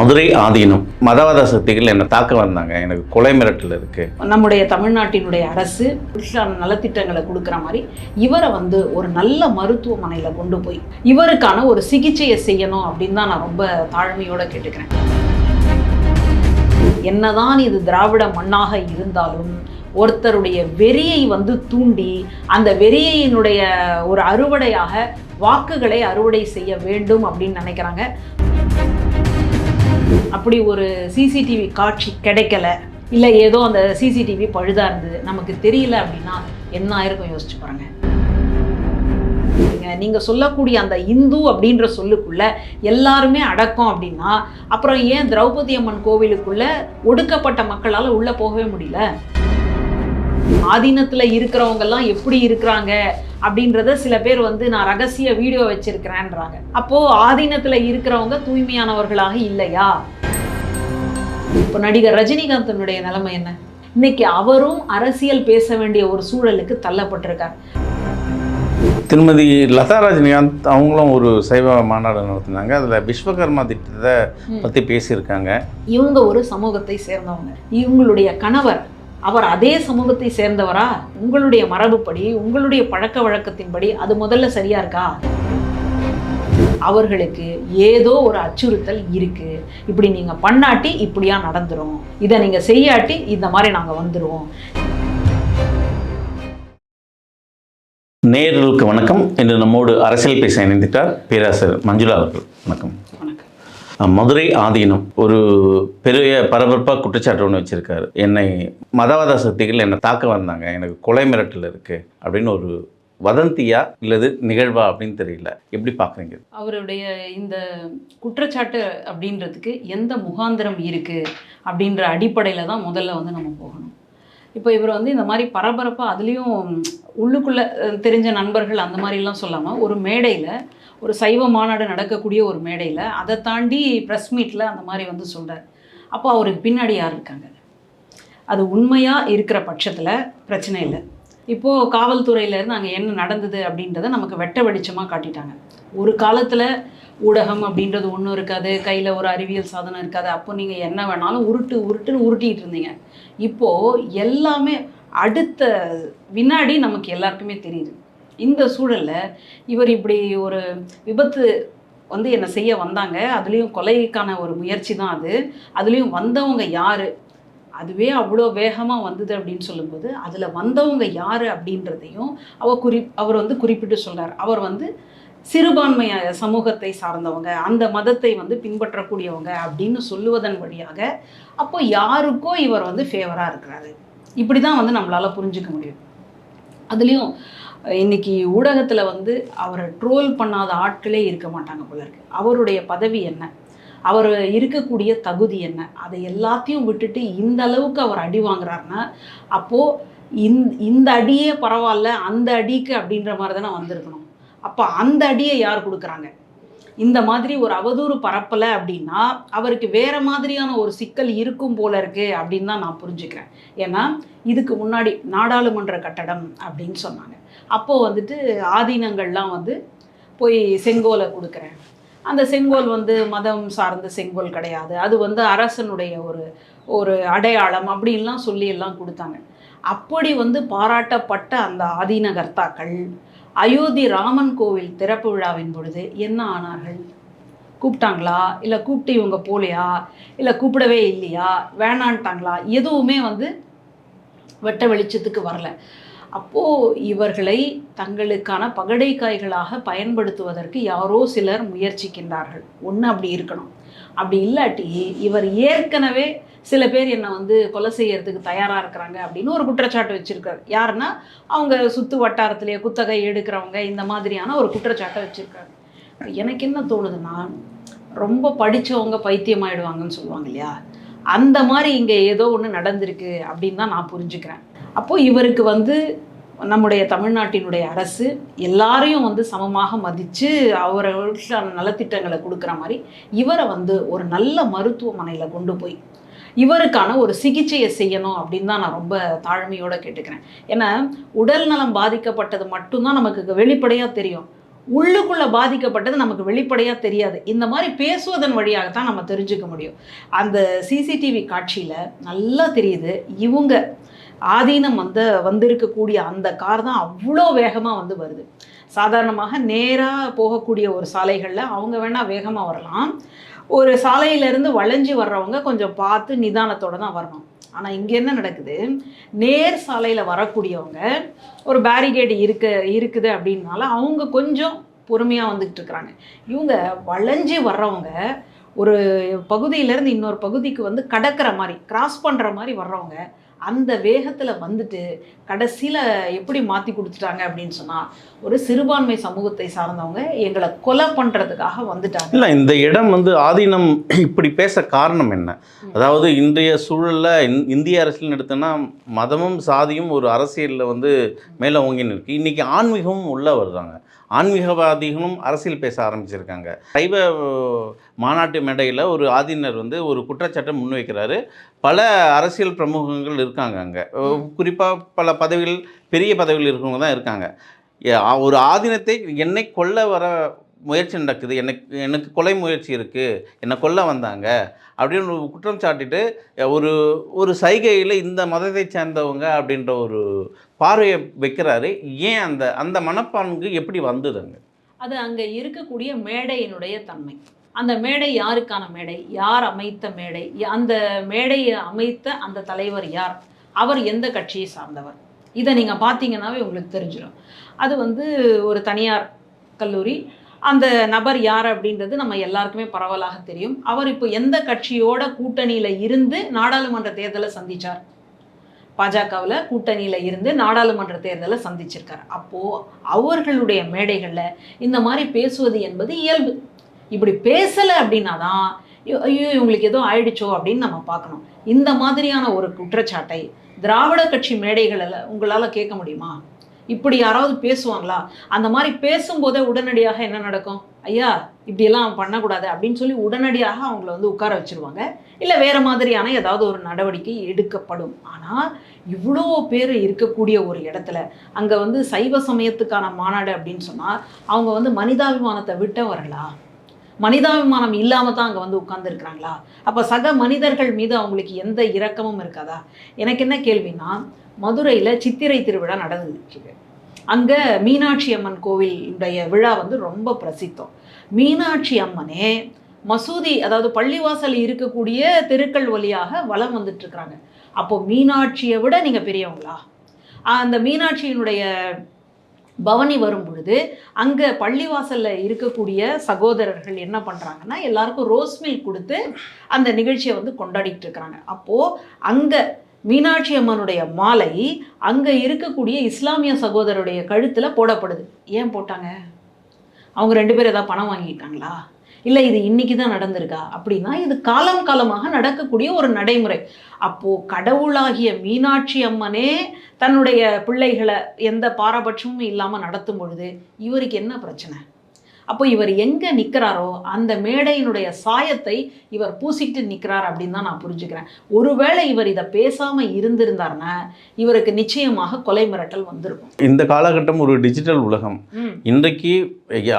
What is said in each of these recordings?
மதுரை ஆதீனம் மதவாத சக்திகள் என்னை தாக்க வந்தாங்க. எனக்கு கொலை மிரட்டல் இருக்கு. நம்முடைய தமிழ்நாட்டினுடைய அரசு நலத்திட்டங்களை கொடுக்குற மாதிரி இவரை வந்து ஒரு நல்ல மருத்துவமனையில் கொண்டு போய் இவருக்கான ஒரு சிகிச்சையை செய்யணும் அப்படின்னு தான் நான் ரொம்ப தாழ்மையோட கேட்டுக்கிறேன். என்னதான் இது திராவிட மண்ணாக இருந்தாலும் ஒருத்தருடைய வெறியை வந்து தூண்டி அந்த வெறியினுடைய ஒரு அறுவடையாக வாக்குகளை அறுவடை செய்ய வேண்டும் அப்படின்னு நினைக்கிறாங்க. அப்படி ஒரு சிசிடிவி காட்சி கிடைக்கல. இல்லை ஏதோ அந்த சிசிடிவி பழுதா இருந்தது. நமக்கு தெரியல அப்படின்னா என்ன ஆயிருக்கும் யோசிச்சு பாருங்க. நீங்கள் நீங்க சொல்லக்கூடிய அந்த இந்து அப்படின்ற சொல்லுக்குள்ள எல்லாருமே அடக்கம் அப்படின்னா அப்புறம் ஏன் திரௌபதி அம்மன் கோவிலுக்குள்ள ஒடுக்கப்பட்ட மக்களால உள்ள போகவே முடியல? ஆதீனத்துல இருக்கிறவங்க எல்லாம் எப்படி இருக்கிறாங்க அப்படின்றத சில பேர் வந்து நான் ரகசிய வீடியோ வச்சிருக்கிறேன்றாங்க. அப்போ ஆதீனத்துல இருக்கிறவங்க தூய்மையானவர்களாக இல்லையா? இப்போ நடிகர் ரஜினிகாந்தனுடைய நிலைமை என்ன? இன்னைக்கு அவரும் அரசியல் பேச வேண்டிய ஒரு சூழலுக்கு தள்ளப்பட்டிருக்கார். திருமதி லதா ரஜினிகாந்த் அவங்களும் ஒரு சைவ மாநாடு நடத்தினாங்க. அதில் விஸ்வகர்மா திட்டத்தை பற்றி பேசியிருக்காங்க. இவங்க ஒரு சமூகத்தை சேர்ந்தவங்க. இவங்களுடைய கணவர் அவர் அதே சமூகத்தை சேர்ந்தவரா? உங்களுடைய மரபுப்படி உங்களுடைய பழக்க வழக்கத்தின்படி அது முதல்ல சரியா இருக்கா? அவர்களுக்கு ஏதோ ஒரு அச்சுறுத்தல் இருக்கு. இப்படி நீங்க பண்ணாட்டி இப்படியா நடந்துரும். இதை நீங்க செய்யாட்டி இந்த மாதிரி நாங்க வந்துருவோம். நேர்களுக்கு வணக்கம். இன்று நம்மோடு அரசியல் பேச இணைந்துட்டார் பேராசிரியர் மஞ்சுளா அவர்கள். வணக்கம் வணக்கம். மதுரை ஆதீனம் ஒரு பெரிய பரபரப்பாக குற்றச்சாட்டு ஒன்று வச்சுருக்காரு. என்னை மதவாத சக்திகள் என்னை தாக்க வந்தாங்க. எனக்கு கொலை மிரட்டல் இருக்குது அப்படின்னு ஒரு வதந்தியா இல்லது நிகழ்வா அப்படின்னு தெரியல. எப்படி பார்க்குறீங்க அவருடைய இந்த குற்றச்சாட்டு அப்படின்றதுக்கு எந்த முகாந்திரம் இருக்கு அப்படின்ற அடிப்படையில் தான் முதல்ல வந்து நம்ம போகணும். இப்போ இவர் வந்து இந்த மாதிரி பரபரப்பாக அதுலேயும் உள்ளுக்குள்ளே தெரிஞ்ச நண்பர்கள் அந்த மாதிரிலாம் சொல்லாமல் ஒரு மேடையில் ஒரு சைவ மாநாடு நடக்கக்கூடிய ஒரு மேடையில் அதை தாண்டி ப்ரெஸ் மீட்டில் அந்த மாதிரி வந்து சொல்கிறார் அப்போ அவருக்கு பின்னாடி யார் இருக்காங்க? அது உண்மையாக இருக்கிற பட்சத்தில் பிரச்சனை இல்லை. இப்போது காவல்துறையிலேருந்து அங்கே என்ன நடந்தது அப்படின்றத நமக்கு வெட்ட வெளிச்சமாக காட்டிட்டாங்க. ஒரு காலத்தில் ஊடகம் அப்படின்றது ஒன்றும் இருக்காது. கையில் ஒரு அறிவியல் சாதனம் இருக்காது. அப்போ நீங்கள் என்ன வேணாலும் உருட்டு உருட்டுன்னு உருட்டிட்டு இருந்தீங்க. இப்போது எல்லாமே அடுத்த வினாடி நமக்கு எல்லாருக்குமே தெரியுது. இந்த சூழலில் இவர் இப்படி ஒரு விபத்து வந்து என்ன செய்ய வந்தாங்க. அதுலேயும் கொலைக்கான ஒரு முயற்சி தான் அது. அதுலேயும் வந்தவங்க யார்? அதுவே அவ்வளோ வேகமாக வந்தது அப்படின்னு சொல்லும்போது அதில் வந்தவங்க யார் அப்படின்றதையும் அவர் குறி அவர் வந்து குறிப்பிட்டு சொல்கிறார் அவர் வந்து சிறுபான்மை சமூகத்தை சார்ந்தவங்க அந்த மதத்தை வந்து பின்பற்றக்கூடியவங்க அப்படின்னு சொல்லுவதன் வழியாக அப்போ யாருக்கோ இவர் வந்து ஃபேவராக இருக்கிறாரு. இப்படி தான் வந்து நம்மளால் புரிஞ்சுக்க முடியும். அதுலேயும் இன்னைக்கு ஊடகத்தில் வந்து அவரை ட்ரோல் பண்ணாத ஆட்களே இருக்க மாட்டாங்க போல இருக்கு. அவருடைய பதவி என்ன? அவர் இருக்கக்கூடிய தகுதி என்ன? அதை எல்லாத்தையும் விட்டுட்டு இந்த அளவுக்கு அவர் அடி வாங்குறாருன்னா அப்போது இந் இந்த அடியே பரவாயில்ல அந்த அடிக்கு அப்படின்ற மாதிரி தானே வந்திருக்கணும். அப்போ அந்த அடியை யார் கொடுக்குறாங்க? இந்த மாதிரி ஒரு அவதூறு பரப்பலை அப்படின்னா அவருக்கு வேற மாதிரியான ஒரு சிக்கல் இருக்கும் போல இருக்கு அப்படின்னு தான் நான் புரிஞ்சுக்கிறேன். ஏன்னா இதுக்கு முன்னாடி நாடாளுமன்ற கட்டடம் அப்படின்னு சொன்னாங்க. அப்போது வந்துட்டு ஆதீனங்கள்லாம் வந்து போய் செங்கோலை கொடுக்குறேன். அந்த செங்கோல் வந்து மதம் சார்ந்த செங்கோல் கிடையாது. அது வந்து அரசனுடைய ஒரு ஒரு அடையாளம் அப்படின்லாம் சொல்லி எல்லாம் கொடுத்தாங்க. அப்படி வந்து பாராட்டப்பட்ட அந்த ஆதீனகர்த்தாக்கள் அயோத்தி ராமன் கோவில் திறப்பு விழாவின் பொழுது என்ன ஆனார்கள்? கூப்பிட்டாங்களா? இல்லை கூப்பிட்டு இவங்க போலையா? இல்லை கூப்பிடவே இல்லையா? வேணான்ட்டாங்களா? எதுவுமே வந்து வெட்ட வெளிச்சத்துக்கு வரல. அப்போது இவர்களை தங்களுக்கான பகடைக்காய்களாக பயன்படுத்துவதற்கு யாரோ சிலர் முயற்சிக்கின்றார்கள். ஒன்று அப்படி இருக்கணும். அப்படி இல்லாட்டி இவர் ஏற்கனவே சில பேர் என்னை வந்து கொலை செய்யறதுக்கு தயாராக இருக்கிறாங்க அப்படின்னு ஒரு குற்றச்சாட்டு வச்சுருக்காரு. யாருன்னா அவங்க சுற்று வட்டாரத்திலேயே குத்தகை எடுக்கிறவங்க இந்த மாதிரியான ஒரு குற்றச்சாட்டை வச்சுருக்காரு. எனக்கு என்ன தோணுதுன்னா ரொம்ப படித்தவங்க பைத்தியமாயிடுவாங்கன்னு சொல்லுவாங்க இல்லையா? அந்த மாதிரி இங்கே ஏதோ ஒன்று நடந்திருக்கு அப்படின்னு தான் நான் புரிஞ்சுக்கிறேன். அப்போது இவருக்கு வந்து நம்முடைய தமிழ்நாட்டினுடைய அரசு எல்லாரையும் வந்து சமமாக மதித்து அவர்களுக்கு நலத்திட்டங்களை கொடுக்குற மாதிரி இவரை வந்து ஒரு நல்ல மருத்துவமனையில் கொண்டு போய் இவருக்கான ஒரு சிகிச்சையை செய்யணும் அப்படின்னு தான் நான் ரொம்ப தாழ்மையோடு கேட்டுக்கிறேன். ஏன்னா உடல் நலம் பாதிக்கப்பட்டது மட்டும்தான் நமக்கு வெளிப்படையாக தெரியும். உள்ளுக்குள்ளே பாதிக்கப்பட்டது நமக்கு வெளிப்படையாக தெரியாது. இந்த மாதிரி பேசுவதன் வழியாகத்தான் நம்ம தெரிஞ்சுக்க முடியும். அந்த சிசிடிவி காட்சியில் நல்லா தெரியுது. இவங்க ஆதீனம் வந்து வந்திருக்கக்கூடிய அந்த கார் தான் அவ்வளோ வேகமாக வந்து வருது. சாதாரணமாக நேராக போகக்கூடிய ஒரு சாலைகளில் அவங்க வேணால் வேகமாக வரலாம். ஒரு சாலையிலேருந்து வளைஞ்சி வர்றவங்க கொஞ்சம் பார்த்து நிதானத்தோடு தான் வரணும். ஆனால் இங்கே என்ன நடக்குது? நேர் சாலையில் வரக்கூடியவங்க ஒரு பேரிகேடு இருக்க இருக்குது அப்படின்னால அவங்க கொஞ்சம் பொறுமையாக வந்துக்கிட்டு இருக்கிறாங்க. இவங்க வளைஞ்சி வர்றவங்க ஒரு பகுதியிலேருந்து இன்னொரு பகுதிக்கு வந்து கடக்கிற மாதிரி கிராஸ் பண்ணுற மாதிரி வர்றவங்க அந்த வேகத்தில் வந்துட்டு கடைசியில் எப்படி மாற்றி கொடுத்துட்டாங்க அப்படின்னு சொன்னால் ஒரு சிறுபான்மை சமூகத்தை சார்ந்தவங்க எங்களை கொலை பண்ணுறதுக்காக வந்துட்டாங்க. இல்லை இந்த இடம் வந்து ஆதீனம் இப்படி பேச காரணம் என்ன? அதாவது இன்றைய சூழலில் இந் இந்திய அரசியல் எடுத்தோன்னா மதமும் சாதியும் ஒரு அரசியலில் வந்து மேலே ஓங்கின்னு இருக்கு இன்றைக்கி ஆன்மீகமும் உள்ளே வருதாங்க ஆன்மீகவாதிகளும் அரசியல் பேச ஆரம்பிச்சிருக்காங்க. சைவ மாநாட்டு மேடையில் ஒரு ஆதீனர் வந்து ஒரு குற்றச்சாட்டை முன்வைக்கிறாரு. பல அரசியல் பிரமுகங்கள் இருக்காங்க அங்கே. குறிப்பாக பல பதவிகள் பெரிய பதவிகள் இருக்கிறவங்க தான் இருக்காங்க. ஒரு ஆதீனத்தை என்னை கொல்ல வர முயற்சி நடக்குது. எனக்கு எனக்கு கொலை முயற்சி இருக்குது என்னை கொல்ல வந்தாங்க. அப்படின்னு குற்றம் சாட்டிட்டு ஒரு ஒரு சைகையில் இந்த மதத்தை சேர்ந்தவங்க அப்படின்ற ஒரு பார்வையை வைக்கிறாரு. ஏன் அந்த அந்த மனப்பான்கு எப்படி வந்ததுங்க? அது அங்கே இருக்கக்கூடிய மேடையினுடைய தன்மை. அந்த மேடை யாருக்கான மேடை? யார் அமைத்த மேடை? அந்த மேடையை அமைத்த அந்த தலைவர் யார்? அவர் எந்த கட்சியை சார்ந்தவர்? இதை நீங்கள் பார்த்தீங்கன்னாவே உங்களுக்கு தெரிஞ்சிடும் அது வந்து ஒரு தனியார் கல்லூரி. அந்த நபர் யார் அப்படின்றது நம்ம எல்லாருக்குமே பரவலாக தெரியும். அவர் இப்போ எந்த கட்சியோட கூட்டணியில் இருந்து நாடாளுமன்ற தேர்தலை சந்தித்தார் பாஜகவில் கூட்டணியில் இருந்து நாடாளுமன்ற தேர்தலை சந்திச்சிருக்காரு. அப்போது அவர்களுடைய மேடைகளில் இந்த மாதிரி பேசுவது என்பது இயல்பு. இப்படி பேசலை அப்படின்னா தான் ஐயோ ஐயோ, இவங்களுக்கு ஏதோ ஆயிடுச்சோ அப்படின்னு நம்ம பார்க்கணும். இந்த மாதிரியான ஒரு குற்றச்சாட்டை திராவிட கட்சி மேடைகளில் உங்களால் கேட்க முடியுமா? இப்படி யாராவது பேசுவாங்களா? அந்த மாதிரி பேசும்போதே உடனடியாக என்ன நடக்கும்? ஐயா இப்படியெல்லாம் பண்ணக்கூடாது அப்படின்னு சொல்லி உடனடியாக அவங்கள வந்து உட்கார வச்சிருவாங்க. இல்லை வேறு மாதிரியான ஏதாவது ஒரு நடவடிக்கை எடுக்கப்படும். ஆனால் இவ்வளோ பேர் இருக்கக்கூடிய ஒரு இடத்துல அங்கே வந்து சைவ சமயத்துக்கான மாநாடு அப்படின்னு சொன்னால் அவங்க வந்து மனிதாபிமானத்தை விட்டவர்களா? மனிதாபிமானம் இல்லாமல் தான் அங்கே வந்து உட்கார்ந்துருக்குறாங்களா? அப்போ சக மனிதர்கள் மீது அவங்களுக்கு எந்த இரக்கமும் இருக்காதா? எனக்கு என்ன கேள்வின்னா மதுரையில் சித்திரை திருவிழா நடந்துட்டு அங்கே மீனாட்சி அம்மன் கோவிலுடைய விழா வந்து ரொம்ப பிரசித்தம். மீனாட்சி அம்மனே மசூதி அதாவது பள்ளிவாசல் இருக்கக்கூடிய தெருக்கள் வழியாக வலம் வந்துட்டுருக்குறாங்க அப்போது மீனாட்சியை விட நீங்கள் பெரியவங்களா? அந்த மீனாட்சியினுடைய பவனி வரும் பொழுது அங்கே பள்ளிவாசலில் இருக்கக்கூடிய சகோதரர்கள் என்ன பண்ணுறாங்கன்னா எல்லாருக்கும் ரோஸ் மில்க் கொடுத்து அந்த நிகழ்ச்சியை வந்து கொண்டாடிட்டு இருக்கிறாங்க அப்போது அங்கே மீனாட்சி அம்மனுடைய மாலை அங்கே இருக்கக்கூடிய இஸ்லாமிய சகோதரருடைய கழுத்தில் போடப்படுது. ஏன் போட்டாங்க? அவங்க ரெண்டு பேரும் ஏதாவது பணம் வாங்கிட்டாங்களா இல்லை இது இன்னைக்கு தான் நடந்திருக்கா? அப்படின்னா இது காலம் காலமாக நடக்கக்கூடிய ஒரு நடைமுறை. அப்போது கடவுளாகிய மீனாட்சி அம்மனே தன்னுடைய பிள்ளைகளை எந்த பாரபட்சமும் இல்லாமல் நடத்தும் பொழுது இவருக்கு என்ன பிரச்சனை? அப்போ இவர் எங்கே நிற்கிறாரோ அந்த மேடையினுடைய சாயத்தை இவர் பூசிக்கிட்டு நிற்கிறார் அப்படின்னு தான் நான் புரிஞ்சுக்கிறேன். ஒருவேளை இவர் இதை பேசாமல் இருந்திருந்தாருன்னா இவருக்கு நிச்சயமாக கொலை மிரட்டல் வந்திருக்கும். இந்த காலகட்டம் ஒரு டிஜிட்டல் உலகம். இன்றைக்கு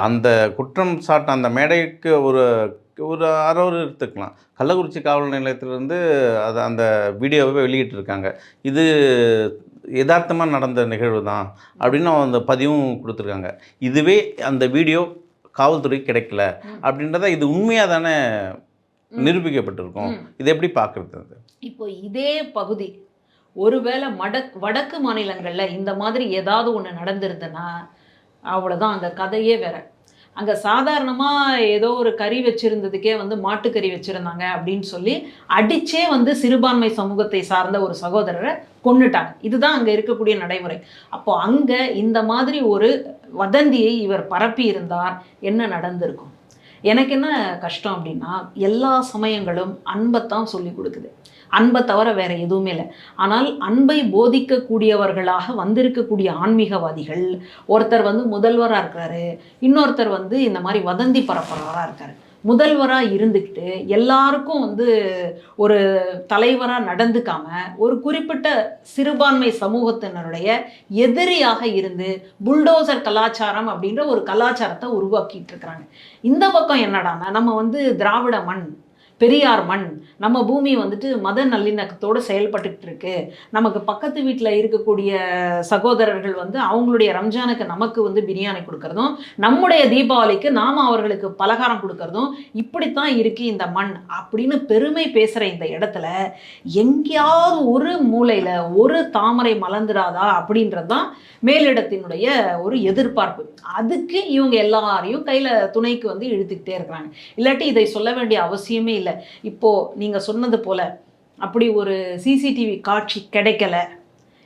அந்த குற்றம் சாட்ட அந்த மேடைக்கு ஒரு ஒரு அறவர் எடுத்துக்கலாம். கள்ளக்குறிச்சி காவல் நிலையத்திலிருந்து அது அந்த வீடியோவை வெளியிட்டிருக்காங்க. இது யதார்த்தமாக நடந்த நிகழ்வு தான் அப்படின்னு அந்த பதிவும் கொடுத்துருக்காங்க. இதுவே அந்த வீடியோ காவல்துறை கிடைக்கல. அப்படின்றத இது உண்மையாக தானே. நிரூபிக்கப்பட்டிருக்கும். இது எப்படி பார்க்குறது இப்போ இதே பகுதி ஒருவேளை மடக் வடக்கு மாநிலங்களில் இந்த மாதிரி ஏதாவது ஒன்று நடந்திருந்ததுன்னா அவ்வளோதான் அந்த கதையே வேற அங்கே சாதாரணமாக ஏதோ ஒரு கறி வச்சுருந்ததுக்கே வந்து மாட்டுக்கறி வச்சுருந்தாங்க அப்படின்னு சொல்லி அடிச்சே வந்து சிறுபான்மை சமூகத்தை சார்ந்த ஒரு சகோதரரை கொன்னுட்டாங்க இதுதான் அங்கே இருக்கக்கூடிய நடைமுறை அப்போ அங்கே இந்த மாதிரி ஒரு வதந்தியை இவர் பரப்பி இருந்தார் என்ன நடந்திருக்கும்? எனக்கு என்ன கஷ்டம் அப்படின்னா எல்லா சமயங்களும் அன்பைத்தான் சொல்லி கொடுக்குது. அன்பை தவிர வேற எதுவுமே இல்லை. ஆனால் அன்பை போதிக்கக்கூடியவர்களாக வந்திருக்கக்கூடிய ஆன்மீகவாதிகள் ஒருத்தர் வந்து முதல்வராக இருக்கிறாரு இன்னொருத்தர் வந்து இந்த மாதிரி வதந்தி பரப்புறவராக இருக்காரு. முதல்வராக இருந்துக்கிட்டு எல்லாருக்கும் வந்து ஒரு தலைவராக நடந்துக்காம ஒரு குறிப்பிட்ட சிறுபான்மை சமூகத்தினருடைய எதிரியாக இருந்து புல்டோசர் கலாச்சாரம் அப்படின்ற ஒரு கலாச்சாரத்தை உருவாக்கிட்டு இருக்கிறாங்க. இந்த பக்கம் என்னடான்னா நம்ம வந்து திராவிட மண் பெரியார் மண். நம்ம பூமி வந்துட்டு மத நல்லிணக்கத்தோடு செயல்பட்டுக்கிட்டு இருக்கு நமக்கு பக்கத்து வீட்டில் இருக்கக்கூடிய சகோதரர்கள் வந்து அவங்களுடைய ரம்ஜானுக்கு நமக்கு வந்து பிரியாணி கொடுக்கறதும் நம்முடைய தீபாவளிக்கு நாம் அவர்களுக்கு பலகாரம் கொடுக்கறதும் இப்படித்தான் இருக்கு இந்த மண் அப்படின்னு பெருமை பேசுகிற இந்த இடத்துல எங்கேயாவது ஒரு மூலையில் ஒரு தாமரை மலர்ந்துடாதா அப்படின்றது தான் மேலிடத்தினுடைய ஒரு எதிர்பார்ப்பு. அதுக்கு இவங்க எல்லாரையும் கையில் துணைக்கு வந்து இழுத்துக்கிட்டே இருக்கிறாங்க. இல்லாட்டி இதை சொல்ல வேண்டிய அவசியமே இல்லை. இப்போ நீங்கள் சொன்னது போல அப்படி ஒரு சிசிடிவி காட்சி கிடைக்கல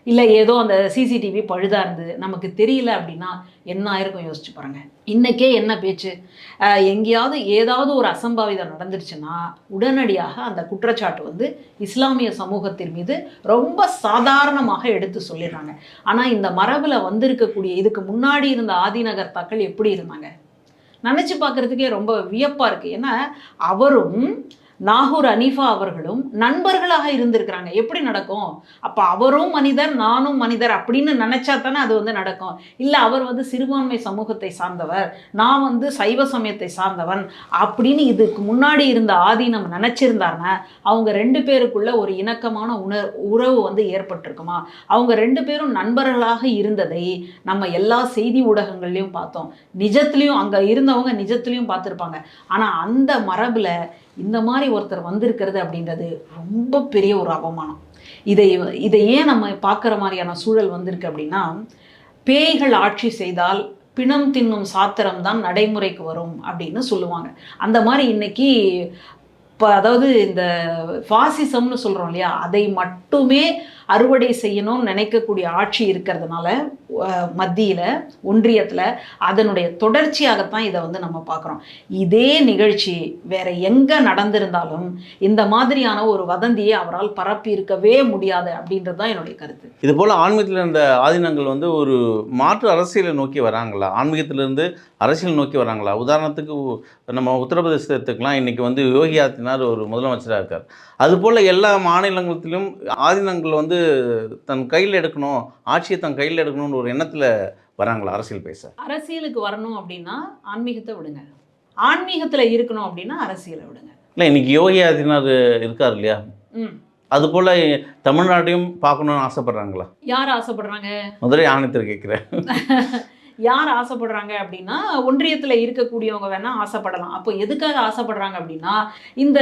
இல்லை ஏதோ அந்த சிசிடிவி பழுதாக இருந்தது நமக்கு தெரியல அப்படின்னா என்ன ஆயிருக்கும் யோசிச்சு பாருங்கள் இன்னைக்கே என்ன பேச்சு? எங்கேயாவது ஏதாவது ஒரு அசம்பாவிதம் நடந்துருச்சுன்னா உடனடியாக அந்த குற்றச்சாட்டு வந்து இஸ்லாமிய சமூகத்தின் மீது ரொம்ப சாதாரணமாக எடுத்து சொல்லிடுறாங்க. ஆனால் இந்த மரபில் வந்திருக்கக்கூடிய இதுக்கு முன்னாடி இருந்த ஆதிநகர் தாக்கள் எப்படி இருந்தாங்க? நினச்சி பார்க்குறதுக்கே ரொம்ப வியப்பாக இருக்குது ஏன்னா அவரும் நாகூர் அனீஃபா அவர்களும் நண்பர்களாக இருந்திருக்கிறாங்க. எப்படி நடக்கும்? அப்போ அவரும் மனிதர் நானும் மனிதர் அப்படின்னு நினச்சா தானே அது வந்து நடக்கும். இல்லை அவர் வந்து சிறுபான்மை சமூகத்தை சார்ந்தவர் நான் வந்து சைவ சமயத்தை சார்ந்தவன் அப்படின்னு இதுக்கு முன்னாடி இருந்த ஆதீனம் நினச்சிருந்தாருன்னா அவங்க ரெண்டு பேருக்குள்ள ஒரு இணக்கமான உணர் உறவு வந்து ஏற்பட்டிருக்குமா? அவங்க ரெண்டு பேரும் நண்பர்களாக இருந்ததை நம்ம எல்லா செய்தி ஊடகங்கள்லையும் பார்த்தோம். நிஜத்துலேயும் அங்கே இருந்தவங்க நிஜத்துலேயும் பார்த்துருப்பாங்க. ஆனால் அந்த மரபில் இந்த மாதிரி ஒருத்தர் வந்திருக்கிறது அப்படின்றது ரொம்ப பெரிய ஒரு அவமானம். இதை இதை ஏன் நம்ம பார்க்குற மாதிரியான சூழல் வந்திருக்கு அப்படின்னா பேய்கள் ஆட்சி செய்தால் பிணம் தின்னும் சாத்திரம் தான் நடைமுறைக்கு வரும் அப்படின்னு சொல்லுவாங்க. அந்த மாதிரி இன்னைக்கு இப்போ அதாவது இந்த ஃபாசிசம்னு சொல்கிறோம் இல்லையா? அதை மட்டுமே அறுவடை செய்யணும்னு நினைக்கக்கூடிய ஆட்சி இருக்கிறதுனால மத்தியில் ஒன்றியத்தில் அதனுடைய தொடர்ச்சியாகத்தான் இதை வந்து நம்ம பார்க்குறோம். இதே நிகழ்ச்சி வேற எங்கே நடந்திருந்தாலும் இந்த மாதிரியான ஒரு வதந்தியை அவரால் பரப்பி இருக்கவே முடியாது அப்படின்றது தான் என்னுடைய கருத்து. இது போல் ஆன்மீகத்தில் இருந்த ஆதீனங்கள் வந்து ஒரு மாற்று அரசியலை நோக்கி வராங்களா? ஆன்மீகத்திலிருந்து அரசியல் நோக்கி வராங்களா? உதாரணத்துக்கு நம்ம உத்தரப்பிரதேசத்துக்கெலாம் இன்றைக்கி வந்து யோகி ஆதித்யநாத் ஒரு முதலமைச்சராக இருக்கார். அதுபோல் எல்லா மாநிலங்களிலும் ஆதீனங்கள் வந்து தன் கையில் எடுக்கணும் ஆட்சியை தன் கையில் எடுக்கணும்னு ஒரு எண்ணத்தில் வராங்களா அரசியல் பேச? அரசியலுக்கு வரணும் அப்படின்னா ஆன்மீகத்தை விடுங்க. ஆன்மீகத்தில் இருக்கணும் அப்படின்னா அரசியலை விடுங்க. இல்லை இன்னைக்கு யோகி ஆதித்யநாத் இருக்கார் இல்லையா? ம். அதுபோல் தமிழ்நாட்டையும் பார்க்கணுன்னு ஆசைப்பட்றாங்களா? யார் ஆசைப்படுறாங்க? முதலே ஆணையத்தில் கேட்குறேன் யார் ஆசைப்படுறாங்க அப்படின்னா ஒன்றியத்தில் இருக்கக்கூடியவங்க வேணால் ஆசைப்படலாம். அப்போ எதுக்காக ஆசைப்படுறாங்க அப்படின்னா இந்த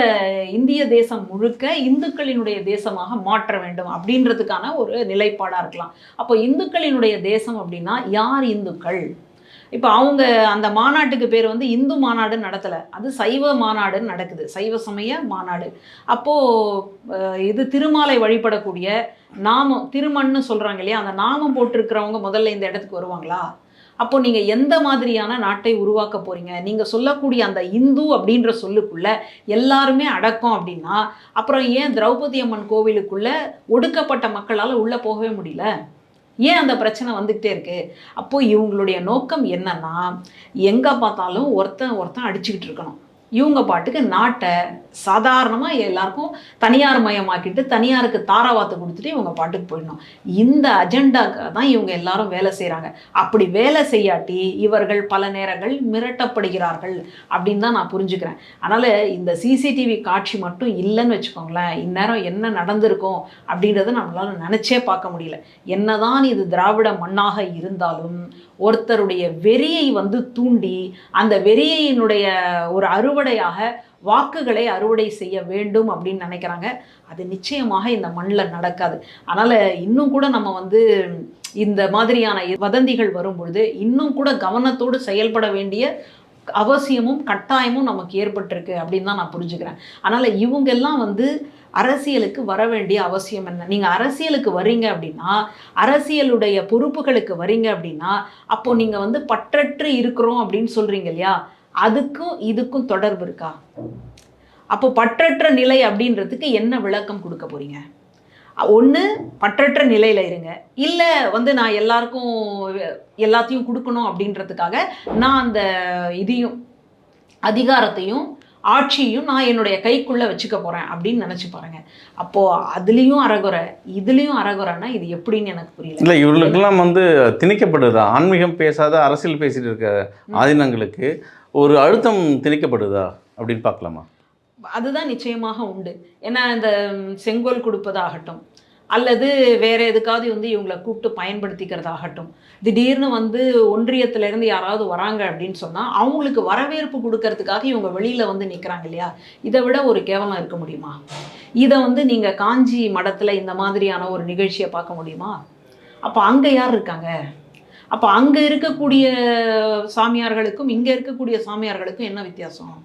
இந்திய தேசம் முழுக்க இந்துக்களினுடைய தேசமாக மாற்ற வேண்டும் அப்படின்றதுக்கான ஒரு நிலைப்பாடாக இருக்கலாம். அப்போ இந்துக்களினுடைய தேசம் அப்படின்னா யார் இந்துக்கள்? இப்போ அவங்க அந்த மாநாட்டுக்கு பேர் வந்து இந்து மாநாடு நடத்தலை. அது சைவ மாநாடுன்னு நடக்குது. சைவ சமய மாநாடு. அப்போது இது திருமாலை வழிபடக்கூடிய நாமம் திருமண்னு சொல்கிறாங்க இல்லையா? அந்த நாமம் போட்டிருக்கிறவங்க முதல்ல இந்த இடத்துக்கு வருவாங்களா? அப்போ நீங்கள் எந்த மாதிரியான நாட்டை உருவாக்க போறீங்க? நீங்கள் சொல்லக்கூடிய அந்த இந்து அப்படின்ற சொல்லுக்குள்ள எல்லாருமே அடக்கம் அப்படின்னா அப்புறம் ஏன் திரௌபதி அம்மன் கோவிலுக்குள்ள ஒடுக்கப்பட்ட மக்களால் உள்ளே போகவே முடியல? ஏன் அந்த பிரச்சனை வந்துக்கிட்டே இருக்கு? அப்போ இவங்களுடைய நோக்கம் என்னன்னா எங்கே பார்த்தாலும் ஒருத்தன் ஒருத்தன் அடிச்சுக்கிட்டு இருக்கணும். இவங்க பாட்டுக்கு நாட்டை சாதாரணமாக எல்லாருக்கும் தனியார் மயமாக்கிட்டு தனியாருக்கு தாராவாத்து கொடுத்துட்டு இவங்க பாட்டுக்கு போயிடணும். இந்த அஜெண்டாக்காக தான் இவங்க எல்லாரும் வேலை செய்கிறாங்க அப்படி வேலை செய்யாட்டி இவர்கள் பல நேரங்கள் மிரட்டப்படுகிறார்கள் அப்படின்னு தான் நான் புரிஞ்சுக்கிறேன். அதனால் இந்த சிசிடிவி காட்சி மட்டும் இல்லைன்னு வச்சுக்கோங்களேன் இந்நேரம் என்ன நடந்திருக்கும் அப்படின்றத நம்மளால நினச்சே பார்க்க முடியல. என்னதான் இது திராவிட மண்ணாக இருந்தாலும் ஒருத்தருடைய வெறியை வந்து தூண்டி அந்த வெறியினுடைய ஒரு அறுவடையாக வாக்குகளை அறுவடை செய்ய வேண்டும் அப்படின்னு நினைக்கிறாங்க. அது நிச்சயமாக இந்த மண்ணில் நடக்காது. அதனால் இன்னும் கூட நம்ம வந்து இந்த மாதிரியான வதந்திகள் வரும்பொழுது இன்னும் கூட கவனத்தோடு செயல்பட வேண்டிய அவசியமும் கட்டாயமும் நமக்கு ஏற்பட்டிருக்கு அப்படின்னு தான் நான் புரிஞ்சுக்கிறேன். அதனால் இவங்கெல்லாம் வந்து அரசியலுக்கு வர வேண்டிய அவசியம் என்ன? நீங்கள் அரசியலுக்கு வரீங்க அப்படின்னா அரசியலுடைய பொறுப்புகளுக்கு வரீங்க அப்படின்னா அப்போது நீங்கள் வந்து பற்றற்று இருக்கிறோம் அப்படின்னு சொல்கிறீங்க இல்லையா? அதுக்கும் இதுக்கும் தொடர்பு இருக்கா? அப்போ பற்றற்ற நிலை அப்படின்றதுக்கு என்ன விளக்கம் கொடுக்க போறீங்க? ஒன்று பற்றற்ற நிலையில் இருங்க. இல்லை வந்து நான் எல்லாருக்கும் எல்லாத்தையும் கொடுக்கணும் அப்படின்றதுக்காக நான் அந்த இதையும் அதிகாரத்தையும் ஆட்சியும் நான் என்னுடைய கைக்குள்ளே வச்சுக்க போகிறேன் அப்படின்னு நினச்சி பாருங்க. அப்போது அதுலேயும் அறகுறை இதுலேயும் அறகுறைன்னா இது எப்படின்னு எனக்கு புரியல. இல்லை இவர்களுக்கெல்லாம் வந்து திணிக்கப்படுதா ஆன்மீகம் பேசாத அரசியல் பேசிட்டு இருக்க ஆதீனங்களுக்கு. ஒரு அழுத்தம் திணிக்கப்படுதா அப்படின்னு பார்க்கலாமா? அதுதான் நிச்சயமாக உண்டு. ஏன்னா இந்த செங்கோல் கொடுப்பதாகட்டும் அல்லது வேற எதுக்காவது வந்து இவங்களை கூப்பிட்டு பயன்படுத்திக்கிறதாகட்டும் திடீர்னு வந்து ஒன்றியத்திலேருந்து யாராவது வராங்க அப்படின்னு சொன்னால் அவங்களுக்கு வரவேற்பு கொடுக்கறதுக்காக இவங்க வெளியில் வந்து நிற்கிறாங்க இல்லையா? இதை விட ஒரு கேவலம் இருக்க முடியுமா? இதை வந்து நீங்கள் காஞ்சி மடத்தில் இந்த மாதிரியான ஒரு நிகழ்ச்சியை பார்க்க முடியுமா? அப்போ அங்கே யார் இருக்காங்க? அப்போ அங்கே இருக்கக்கூடிய சாமியார்களுக்கும் இங்கே இருக்கக்கூடிய சாமியார்களுக்கும் என்ன வித்தியாசம்?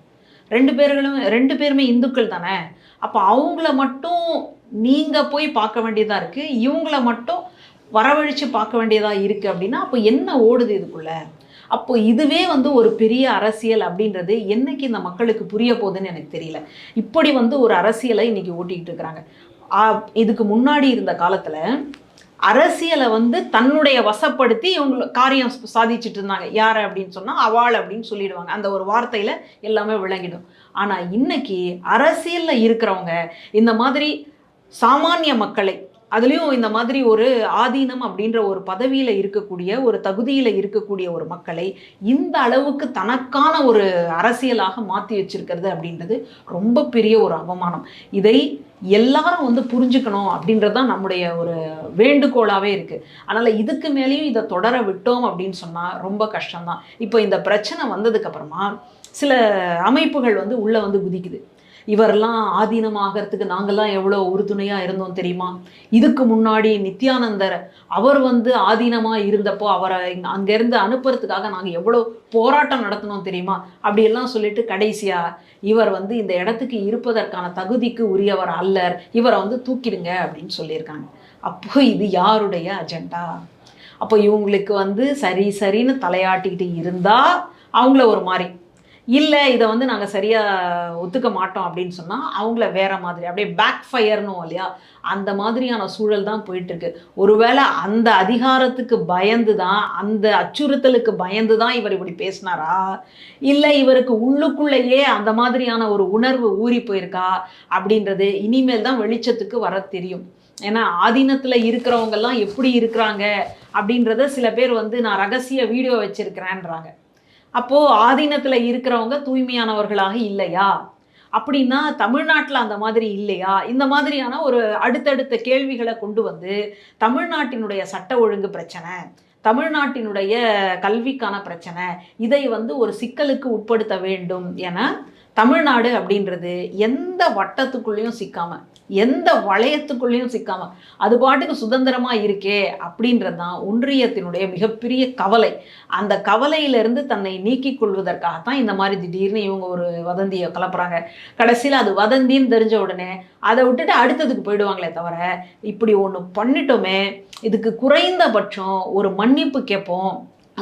ரெண்டு பேர்களும் ரெண்டு பேருமே இந்துக்கள் தானே? அப்போ அவங்கள மட்டும் நீங்கள் போய் பார்க்க வேண்டியதாக இருக்குது இவங்கள மட்டும் வரவழைச்சு பார்க்க வேண்டியதாக இருக்குது அப்படின்னா அப்போ என்ன ஓடுது இதுக்குள்ளே? அப்போ இதுவே வந்து ஒரு பெரிய அரசியல் அப்படின்றது என்னைக்கு இந்த மக்களுக்கு புரிய போகுதுன்னு எனக்கு தெரியல. இப்படி வந்து ஒரு அரசியலை இன்னைக்கு ஓட்டிக்கிட்டு இருக்கிறாங்க. இதுக்கு முன்னாடி இருந்த காலத்தில் அரசியலை வந்து தன்னுடைய வசப்படுத்தி இவங்க காரியம் சாதிச்சுட்டு இருந்தாங்க. யார் அப்படின்னு சொன்னால் அவாள் அப்படின்னு சொல்லிடுவாங்க. அந்த ஒரு வார்த்தையில் எல்லாமே விளங்கிடும். ஆனால் இன்னைக்கு அரசியலில் இருக்கிறவங்க இந்த மாதிரி சாமானிய மக்களை அதுலேயும் இந்த மாதிரி ஒரு ஆதீனம் அப்படின்ற ஒரு பதவியில் இருக்கக்கூடிய ஒரு தகுதியில் இருக்கக்கூடிய ஒரு மக்களை இந்த அளவுக்கு தனக்கான ஒரு அரசியலாக மாற்றி வச்சிருக்கிறது அப்படின்றது ரொம்ப பெரிய ஒரு அவமானம். இதை எல்லாரும் வந்து புரிஞ்சுக்கணும் அப்படின்றது தான் நம்முடைய ஒரு வேண்டுகோளாகவே இருக்குது அதனால் இதுக்கு மேலேயும் இதை தொடர விட்டோம் அப்படின்னு சொன்னால் ரொம்ப கஷ்டம்தான். இப்போ இந்த பிரச்சனை வந்ததுக்கப்புறமா சில அமைப்புகள் வந்து உள்ளே வந்து குதிக்குது. இவரெல்லாம் ஆதீனமாகறதுக்கு நாங்கள்லாம் எவ்வளோ உறுதுணையாக இருந்தோம் தெரியுமா? இதுக்கு முன்னாடி நித்யானந்தர் அவர் வந்து ஆதீனமாக இருந்தப்போ அவரை அங்கேருந்து அனுப்புறதுக்காக நாங்கள் எவ்வளோ போராட்டம் நடத்தினோம் தெரியுமா? அப்படியெல்லாம் சொல்லிட்டு கடைசியாக இவர் வந்து இந்த இடத்துக்கு இருப்பதற்கான தகுதிக்கு உரியவர் அல்லர் இவரை வந்து தூக்கிடுங்க அப்படின்னு சொல்லியிருக்காங்க. அப்போ இது யாருடைய அஜெண்டா? அப்போ இவங்களுக்கு வந்து சரி சரின்னு தலையாட்டிக்கிட்டு இருந்தால் அவங்கள ஒரு மாதிரி. இல்லை இதை வந்து நாங்கள் சரியாக ஒத்துக்க மாட்டோம் அப்படின்னு சொன்னால் அவங்கள வேற மாதிரி அப்படியே பேக் ஃபயர்னும் இல்லையா அந்த மாதிரியான சூழல் தான் போயிட்டுருக்கு. ஒருவேளை அந்த அதிகாரத்துக்கு பயந்து தான் அந்த அச்சுறுத்தலுக்கு பயந்து தான் இவர் இப்படி பேசினாரா? இல்லை இவருக்கு உள்ளுக்குள்ளேயே அந்த மாதிரியான ஒரு உணர்வு ஊறி போயிருக்கா? அப்படின்றது இனிமேல் தான் வெளிச்சத்துக்கு வர தெரியும். ஏன்னா ஆதீனத்தில் இருக்கிறவங்கெல்லாம் எப்படி இருக்கிறாங்க அப்படின்றத சில பேர் வந்து நான் ரகசிய வீடியோ வச்சுருக்கிறேன்றாங்க. அப்போது ஆதீனத்தில் இருக்கிறவங்க தூய்மையானவர்களாக இல்லையா? அப்படின்னா தமிழ்நாட்டில் அந்த மாதிரி இல்லையா? இந்த மாதிரியான ஒரு அடுத்தடுத்த கேள்விகளை கொண்டு வந்து தமிழ்நாட்டினுடைய சட்ட ஒழுங்கு பிரச்சனை தமிழ்நாட்டினுடைய கல்விக்கான பிரச்சனை இதை வந்து ஒரு சிக்கலுக்கு உட்படுத்த வேண்டும் என தமிழ்நாடு அப்படின்றது எந்த வட்டத்துக்குள்ளேயும் சிக்காமல் எந்த வளையத்துக்குள்ளேயும் சிக்காம அது பாட்டுக்கு சுதந்திரமாக இருக்கே அப்படின்றது தான் ஒன்றியத்தினுடைய மிகப்பெரிய கவலை. அந்த கவலையிலிருந்து தன்னை நீக்கிக் கொள்வதற்காகத்தான் இந்த மாதிரி திடீர்னு இவங்க ஒரு வதந்தியை கலப்புறாங்க கடைசியில் அது வதந்தின்னு தெரிஞ்ச உடனே அதை விட்டுட்டு அடுத்ததுக்கு போயிடுவாங்களே தவிர இப்படி ஒன்று பண்ணிட்டோமே இதுக்கு குறைந்தபட்சம் ஒரு மன்னிப்பு கேட்போம்.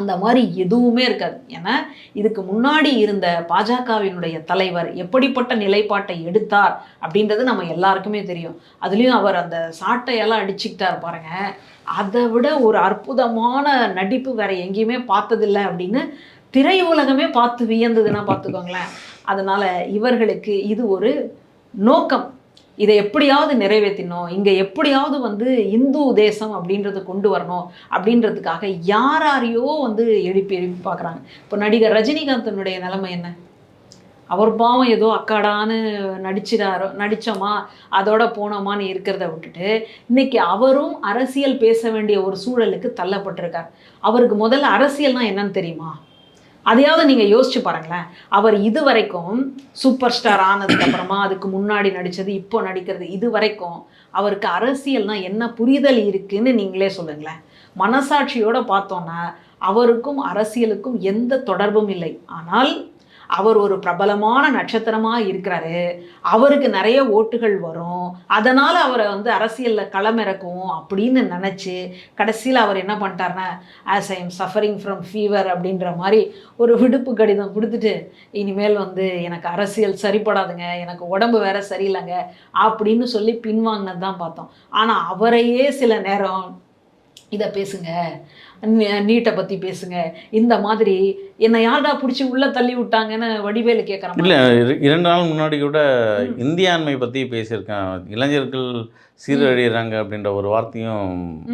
அந்த மாதிரி எதுவுமே இருக்காது. ஏன்னா இதுக்கு முன்னாடி இருந்த பாஜகவினுடைய தலைவர் எப்படிப்பட்ட நிலைப்பாட்டை எடுத்தார் அப்படின்றது நம்ம எல்லாருக்குமே தெரியும். அதுலேயும் அவர் அந்த சாட்டையெல்லாம் அடிச்சுக்கிட்டார் பாருங்க. அதை விட ஒரு அற்புதமான நடிப்பு வேற எங்கேயுமே பார்த்ததில்லை அப்படின்னு திரையுலகமே பார்த்து வியந்ததுன்னா பார்த்துக்கோங்களேன். அதனால இவர்களுக்கு இது ஒரு நோக்கம். இதை எப்படியாவது நிறைவேற்றினோம் இங்கே எப்படியாவது வந்து இந்து தேசம் அப்படின்றத கொண்டு வரணும் அப்படின்றதுக்காக யாராரையோ யாரையோ வந்து எழுப்பி எழுப்பி பார்க்குறாங்க. இப்போ நடிகர் ரஜினிகாந்தனுடைய நிலைமை என்ன? அவர் பாவம் ஏதோ அக்காடான்னு நடிச்சிடாரோ நடித்தோமா அதோட போனோமான்னு இருக்கிறத விட்டுட்டு இன்னைக்கு அவரும் அரசியல் பேச வேண்டிய ஒரு சூழலுக்கு தள்ளப்பட்டிருக்கார். அவருக்கு முதல்ல அரசியல்னால் என்னன்னு தெரியுமா? அதையாவது நீங்கள் யோசிச்சு பாருங்களேன். அவர் இது வரைக்கும் சூப்பர் ஸ்டார் ஆனதுக்கப்புறமா அதுக்கு முன்னாடி நடித்தது இப்போ நடிக்கிறது இது வரைக்கும் அவருக்கு அரசியல்னால் என்ன புரிதல் இருக்குன்னு நீங்களே சொல்லுங்களேன். மனசாட்சியோடு பார்த்தோன்னா அவருக்கும் அரசியலுக்கும் எந்த தொடர்பும் இல்லை. ஆனால் அவர் ஒரு பிரபலமான நட்சத்திரமாக இருக்கிறாரு. அவருக்கு நிறைய ஓட்டுகள் வரும். அதனால் அவரை வந்து அரசியலில் களமிறக்கும் அப்படின்னு நினச்சி கடைசியில் அவர் என்ன பண்ணிட்டாருன்னா as I am suffering from fever அப்படின்ற மாதிரி ஒரு விடுப்பு கடிதம் கொடுத்துட்டு இனிமேல் வந்து எனக்கு அரசியல் சரிப்படாதுங்க. எனக்கு உடம்பு வேற சரியில்லைங்க அப்படின்னு சொல்லி பின்வாங்கினது தான் பார்த்தோம். ஆனால் அவரையே சில நேரம் இதை பேசுங்க. நீட்டை பற்றி பேசுங்க. இந்த மாதிரி என்னை யார்டா பிடிச்சி உள்ளே தள்ளி விட்டாங்கன்னு வடிவேலு கேட்குறாங்க இல்லை இரண்டு நாள் முன்னாடி கூட இந்தியாண்மை பற்றி பேசியிருக்கேன். இளைஞர்கள் சீரழிகிறாங்க அப்படின்ற ஒரு வார்த்தையும்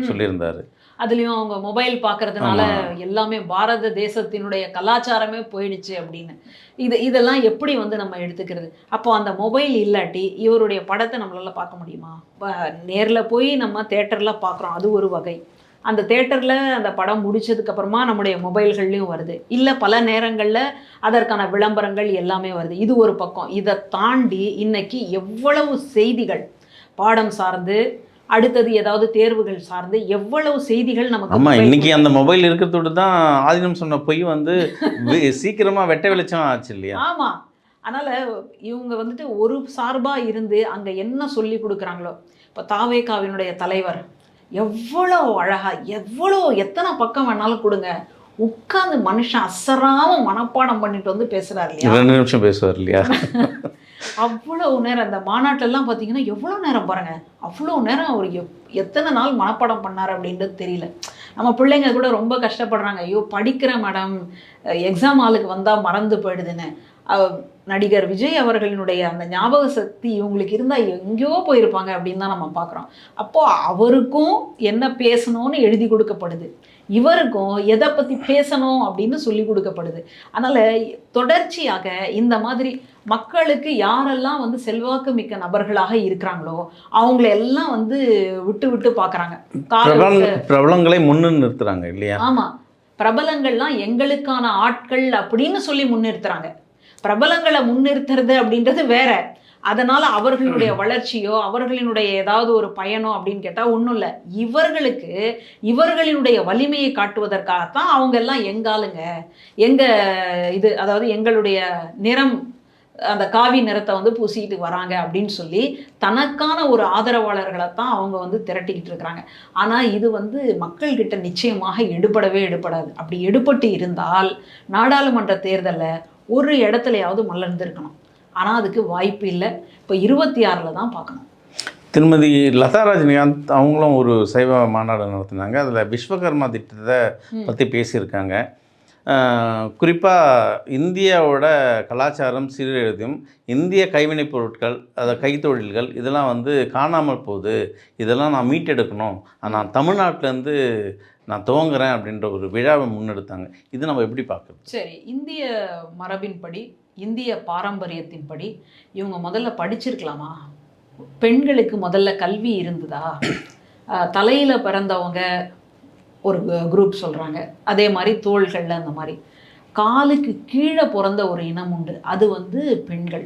சொல்லியிருந்தாரு. அதுலேயும் அவங்க மொபைல் பார்க்கறதுனால எல்லாமே பாரத தேசத்தினுடைய கலாச்சாரமே போயிடுச்சு அப்படின்னு. இது இதெல்லாம் எப்படி வந்து நம்ம எடுத்துக்கிறது? அப்போ அந்த மொபைல் இல்லாட்டி இவருடைய படத்தை நம்மளால பார்க்க முடியுமா? நேரில் போய் நம்ம தேட்டரில் பார்க்குறோம் அது ஒரு வகை. அந்த தேட்டரில் அந்த படம் முடிச்சதுக்கு அப்புறமா நம்முடைய மொபைல்கள்லையும் வருது. இல்லை பல நேரங்களில் அதற்கான விளம்பரங்கள் எல்லாமே வருது. இது ஒரு பக்கம். இதை தாண்டி இன்னைக்கு எவ்வளவு செய்திகள் பாடம் சார்ந்து அடுத்தது ஏதாவது தேர்வுகள் சார்ந்து எவ்வளவு செய்திகள் நமக்கு ஆமாம் இன்னைக்கு அந்த மொபைல் இருக்கிறதோடு தான் ஆதினம் சொன்ன பொய் வந்து வி- சீக்கிரமா வெட்ட வெளிச்சம் ஆச்சு இல்லையா? ஆமா. அதனால இவங்க வந்துட்டு ஒரு சார்பா இருந்து அங்க என்ன சொல்லி கொடுக்குறாங்களோ இப்போ தாவேகாவினுடைய தலைவர் எவ்வளோ அழகா எவ்வளோ எத்தனை பக்கம் வேணாலும் கொடுங்க. உட்கார்ந்து மனுஷன் அசராம மனப்பாடம் பண்ணிட்டு வந்து பேசுறாரு இல்லையா? ரெண்டு நிமிஷம் பேசுவார் இல்லையா? அவ்வளவு நேரம் அந்த மாநாட்டிலலாம் பார்த்தீங்கன்னா எவ்வளோ நேரம் பாருங்க. அவ்வளோ நேரம் அவர் எப் எத்தனை நாள் மனப்பாடம் பண்ணார் அப்படின்றது தெரியல. நம்ம பிள்ளைங்க கூட ரொம்ப கஷ்டப்படுறாங்க. ஐயோ படிக்கிற மேடம் எக்ஸாம் ஹாலுக்கு வந்தால் மறந்து போயிடுதுன்னு. நடிகர் விஜய் அவர்களினுடைய அந்த ஞாபக சக்தி இவங்களுக்கு இருந்தால் எங்கேயோ போயிருப்பாங்க அப்படின்னு தான் நம்ம பார்க்குறோம். அப்போது அவருக்கும் என்ன பேசணும்னு எழுதி கொடுக்கப்படுது. இவருக்கும் எதை பற்றி பேசணும் அப்படின்னு சொல்லி கொடுக்கப்படுது. அதனால் தொடர்ச்சியாக இந்த மாதிரி மக்களுக்கு யாரெல்லாம் வந்து செல்வாக்கு மிக்க நபர்களாக இருக்கிறாங்களோ அவங்கள எல்லாம் வந்து விட்டு விட்டு பார்க்குறாங்க. பிரபல பிரபலங்களை முன்னு நிறுத்துறாங்க இல்லையா? ஆமா. பிரபலங்கள்லாம் எங்களுக்கான ஆட்கள் அப்படின்னு சொல்லி முன்னிறுத்துறாங்க. பிரபலங்களை முன்னிறுத்துறது அப்படின்றது வேற. அதனால அவர்களுடைய வளர்ச்சியோ அவர்களினுடைய ஏதாவது ஒரு பயனோ அப்படின்னு கேட்டா ஒன்றும் இல்லை. இவர்களுக்கு இவர்களினுடைய வலிமையை காட்டுவதற்காகத்தான் அவங்க எல்லாம் எங்காளுங்க எங்க இது அதாவது எங்களுடைய நிறம் அந்த காவி நிறத்தை வந்து பூசிக்கிட்டு வராங்க அப்படின்னு சொல்லி தனக்கான ஒரு ஆதரவாளர்களை தான் அவங்க வந்து திரட்டிக்கிட்டு இருக்கிறாங்க. ஆனால் இது வந்து மக்கள்கிட்ட நிச்சயமாக எடுபடவே எடுபடாது. அப்படி எடுபட்டு இருந்தால் நாடாளுமன்ற தேர்தலில் ஒரு இடத்துலையாவது மலர்ந்திருக்கணும். ஆனால் அதுக்கு வாய்ப்பு இல்லை. இப்போ இருபத்தி ஆறில் தான் பார்க்கணும். திருமதி லதா ரஜினிகாந்த் அவங்களும் ஒரு சைவ மாநாடு நடத்தினாங்க. அதில் விஸ்வகர்மா திட்டத்தை. பற்றி பேசியிருக்காங்க. குறிப்பாக இந்தியாவோட கலாச்சாரம் சீரழியும் இந்திய கைவினைப் பொருட்கள் அதை கைத்தொழில்கள் இதெல்லாம் வந்து காணாமல் போகுது. இதெல்லாம் நான் மீட்டெடுக்கணும். நான் தமிழ்நாட்டிலேருந்து நான் துவங்குறேன் அப்படின்ற ஒரு விழாவை முன்னெடுத்தாங்க. இது நம்ம எப்படி பார்க்குறோம் சரி இந்திய மரபின்படி இந்திய பாரம்பரியத்தின்படி இவங்க முதல்ல படிச்சிருக்கலாமா? பெண்களுக்கு முதல்ல கல்வி இருந்ததா? தலையில் பிறந்தவங்க ஒரு குரூப் சொல்கிறாங்க அதே மாதிரி தோள்களில் அந்த மாதிரி. காலுக்கு கீழே பிறந்த ஒரு இனம் உண்டு. அது வந்து பெண்கள்.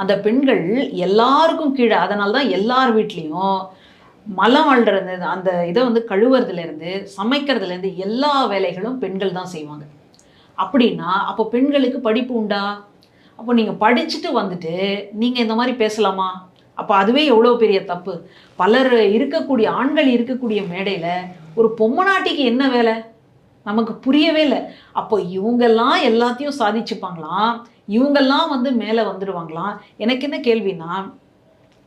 அந்த பெண்கள் எல்லாருக்கும் கீழே அதனால தான் எல்லார் வீட்லேயும் மலம் அள்ளுறது அந்த இதை வந்து கழுவுறதுலேருந்து சமைக்கிறதுலேருந்து எல்லா வேலைகளும் பெண்கள் தான் செய்வாங்க. அப்படின்னா அப்போ பெண்களுக்கு படிப்பு உண்டா? அப்போ நீங்கள் படிச்சுட்டு வந்துட்டு நீங்கள் இந்த மாதிரி பேசலாமா? அப்போ அதுவே எவ்வளோ பெரிய தப்பு. பலர் இருக்கக்கூடிய ஆண்கள் இருக்கக்கூடிய மேடையில் ஒரு பொம்மநாட்டிக்கு என்ன வேலை? நமக்கு புரியவே இல்லை. அப்போ இவங்கெல்லாம் எல்லாத்தையும் சாதிச்சுப்பாங்களாம். இவங்கெல்லாம் வந்து மேலே வந்துடுவாங்களாம் எனக்கு என்ன கேள்வினா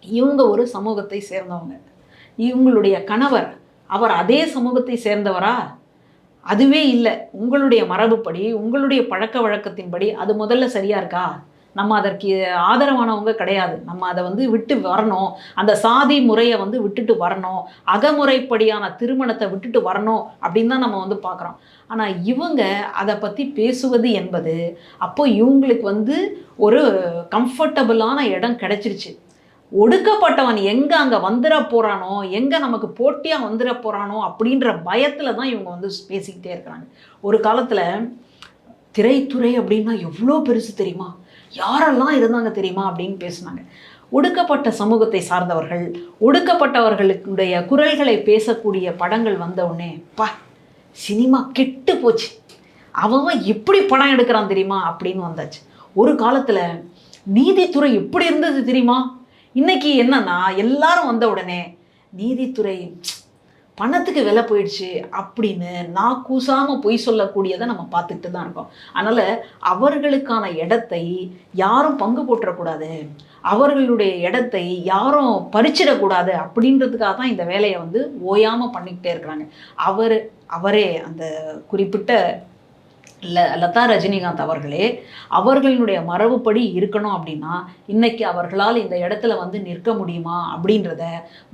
இவங்க ஒரு சமூகத்தை சேர்ந்தவங்க. இவங்களுடைய கணவர் அவர் அதே சமூகத்தை சேர்ந்தவரா? அதுவே இல்லை. உங்களுடைய மரபுப்படி உங்களுடைய பழக்க வழக்கத்தின்படி அது முதல்ல சரியா இருக்கா? நம்ம அதற்கு ஆதரவானவங்க கிடையாது. நம்ம அதை வந்து விட்டு வரணும். அந்த சாதி முறையை வந்து விட்டுட்டு வரணும். அகமுறைப்படியான திருமணத்தை விட்டுட்டு வரணும் அப்படின்னு தான் நம்ம வந்து பார்க்குறோம். ஆனால் இவங்க அதை பற்றி பேசுவது என்பது அப்போ இவங்களுக்கு வந்து ஒரு கம்ஃபர்டபுளான இடம் கிடைச்சிருச்சு. ஒடுக்கப்பட்டவன் எங்கே அங்கே வந்துட போகிறானோ எங்கே நமக்கு போட்டியாக வந்துட போகிறானோ அப்படின்ற பயத்தில் தான் இவங்க வந்து பேசிக்கிட்டே இருக்கிறாங்க. ஒரு காலத்தில் திரைத்துறை அப்படின்னா எவ்வளோ பெருசு தெரியுமா? யாரெல்லாம் இருந்தாங்க தெரியுமா அப்படின்னு பேசினாங்க. ஒடுக்கப்பட்ட சமூகத்தை சார்ந்தவர்கள் ஒடுக்கப்பட்டவர்களுடைய குரல்களை பேசக்கூடிய படங்கள் வந்த உடனே பா சினிமா கெட்டு போச்சு. அவன் எப்படி படம் எடுக்கிறான் தெரியுமா? அப்படின்னு வந்தாச்சு. ஒரு காலத்தில் நீதித்துறை எப்படி இருந்தது தெரியுமா? இன்னைக்கு என்னன்னா எல்லாரும் வந்த உடனே நீதித்துறை பணத்துக்கு விலை போயிடுச்சு அப்படின்னு நான் கூசாமல் பொய் சொல்லக்கூடியதை நம்ம பார்த்துட்டு தான் இருக்கோம். அதனால் அவர்களுக்கான இடத்தை யாரும் பங்கு போட்டுறக்கூடாது அவர்களுடைய இடத்தை யாரும் பறிச்சிடக்கூடாது அப்படின்றதுக்காக தான் இந்த வேலையை வந்து ஓயாமல் பண்ணிக்கிட்டே இருக்கிறாங்க. அவர் அவரே அந்த குறிப்பிட்ட லதா ரஜினிகாந்த் அவர்களே அவர்களுடைய மரபுப்படி இருக்கணும் அப்படின்னா இன்னைக்கு அவர்களால் இந்த இடத்துல வந்து நிற்க முடியுமா அப்படின்றத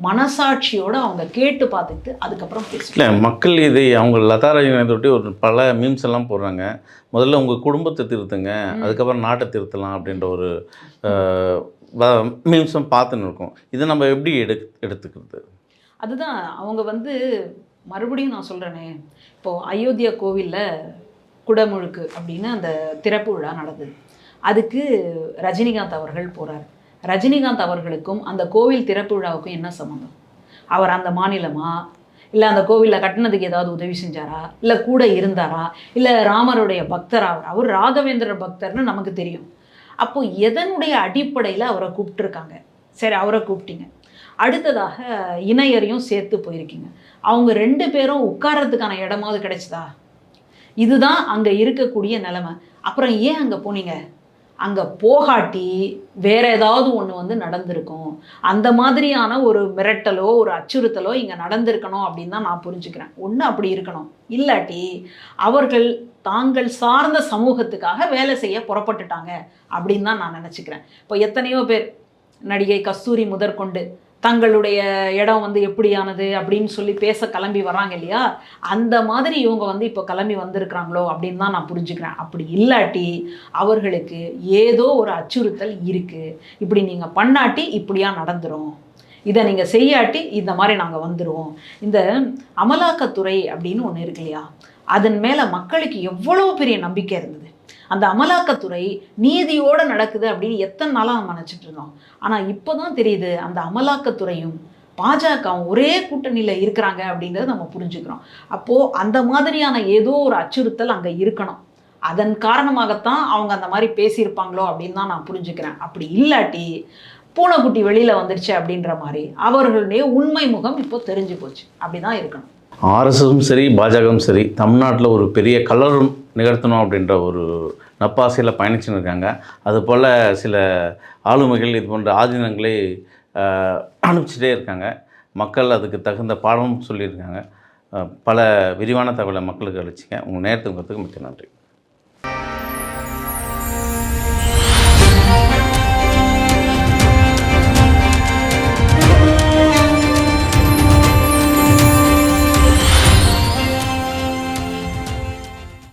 மனசாட்சியோட அவங்க கேட்டு பார்த்துட்டு அதுக்கப்புறம் இல்லை மக்கள் இதை அவங்க லதா ரஜினிகாந்த் ஒட்டி ஒரு பல மீம்ஸ் எல்லாம் போடுறாங்க. முதல்ல உங்கள் குடும்பத்தை திருத்துங்க அதுக்கப்புறம் நாட்டை திருத்தலாம் அப்படின்ற ஒரு மீம்ஸும் பார்த்துன்னு இருக்கோம். இதை நம்ம எப்படி எடு எடுத்துக்கிறது? அதுதான் அவங்க வந்து மறுபடியும் நான் சொல்கிறேனே இப்போது அயோத்தியா கோவிலில் குடமுழுக்கு அப்படின்னு அந்த திறப்பு விழா நடந்தது. அதுக்கு ரஜினிகாந்த் அவர்கள் போகிறார் ரஜினிகாந்த் அவர்களுக்கும் அந்த கோவில் திறப்பு விழாவுக்கும் என்ன சம்மந்தம் அவர் அந்த மாநிலமா? இல்லை அந்த கோவிலில் கட்டினதுக்கு ஏதாவது உதவி செஞ்சாரா? இல்லை கூட இருந்தாரா? இல்லை ராமருடைய பக்தரா அவர் ராகவேந்திர பக்தர்னு நமக்கு தெரியும். அப்போ எதனுடைய அடிப்படையில் அவரை கூப்பிட்டுருக்காங்க? சரி அவரை கூப்பிட்டீங்க. அடுத்ததாக இணையரையும் சேர்த்து போயிருக்கீங்க. அவங்க ரெண்டு பேரும் உட்கார்றதுக்கான இடமாவது கிடைச்சதா? இதுதான் அங்கே இருக்கக்கூடிய நிலைமை. அப்புறம் ஏன் அங்கே போனீங்க? அங்கே போகாட்டி வேற ஏதாவது ஒன்று வந்து நடந்திருக்கும். அந்த மாதிரியான ஒரு மிரட்டலோ ஒரு அச்சுறுத்தலோ இங்கே நடந்திருக்கணும் அப்படின்னு தான் நான் புரிஞ்சுக்கிறேன். ஒன்று அப்படி இருக்கணும். இல்லாட்டி அவர்கள் தாங்கள் சார்ந்த சமூகத்துக்காக வேலை செய்ய புறப்பட்டுட்டாங்க அப்படின்னு தான் நான் நினச்சிக்கிறேன். இப்போ எத்தனையோ பேர் நடிகை கஸ்தூரி முதற்கொண்டு தங்களுடைய இடம் வந்து எப்படியானது அப்படின்னு சொல்லி பேச கிளம்பி வராங்க இல்லையா? அந்த மாதிரி இவங்க வந்து இப்போ கிளம்பி வந்திருக்கிறாங்களோ அப்படின்னு தான் நான் புரிஞ்சுக்கிறேன். அப்படி இல்லாட்டி அவர்களுக்கு ஏதோ ஒரு அச்சுறுத்தல் இருக்குது இப்படி நீங்கள் பண்ணாட்டி இப்படியா நடந்துடும் இதை நீங்கள் செய்யாட்டி இந்த மாதிரி நாங்கள் வந்துடுவோம் இந்த அமலாக்கத்துறை அப்படின்னு ஒன்று இருக்கு இல்லையா? அதன் மேலே மக்களுக்கு எவ்வளோ பெரிய நம்பிக்கை இருந்தது? அந்த அமலாக்கத்துறை நீதியோடு நடக்குது அப்படின்னு எத்தனை நாளாக நம்ம நினச்சிட்டு இருந்தோம். ஆனால் இப்போ தான் தெரியுது அந்த அமலாக்கத்துறையும் பாஜகவும் ஒரே கூட்டணியில் இருக்கிறாங்க அப்படிங்கிறத நம்ம புரிஞ்சுக்கிறோம். அப்போது அந்த மாதிரியான ஏதோ ஒரு அச்சுறுத்தல் அங்கே இருக்கணும். அதன் காரணமாகத்தான் அவங்க அந்த மாதிரி பேசியிருப்பாங்களோ அப்படின்னு தான் நான் புரிஞ்சுக்கிறேன். அப்படி இல்லாட்டி பூனைக்குட்டி வெளியில் வந்துடுச்சு அப்படின்ற மாதிரி அவர்களுடைய உண்மை முகம் இப்போ தெரிஞ்சு போச்சு. அப்படி தான் இருக்கணும் ஆர்எஸ்எஸும் சரி பாஜகவும் சரி தமிழ்நாட்டில் ஒரு பெரிய கலரும் நிகழ்த்தணும் அப்படின்ற ஒரு நப்பாசையில் பயணிச்சுன்னு இருக்காங்க அதுபோல் சில ஆளுமைகள் இது போன்ற ஆதீனங்களை அனுப்பிச்சிட்டே இருக்காங்க. மக்கள் அதுக்கு தகுந்த பாடமும் சொல்லியிருக்காங்க. பல விரிவான தகவலை மக்களுக்கு அளிச்சிங்க உங்கள் நேரத்துக்கு மிக்க நன்றி.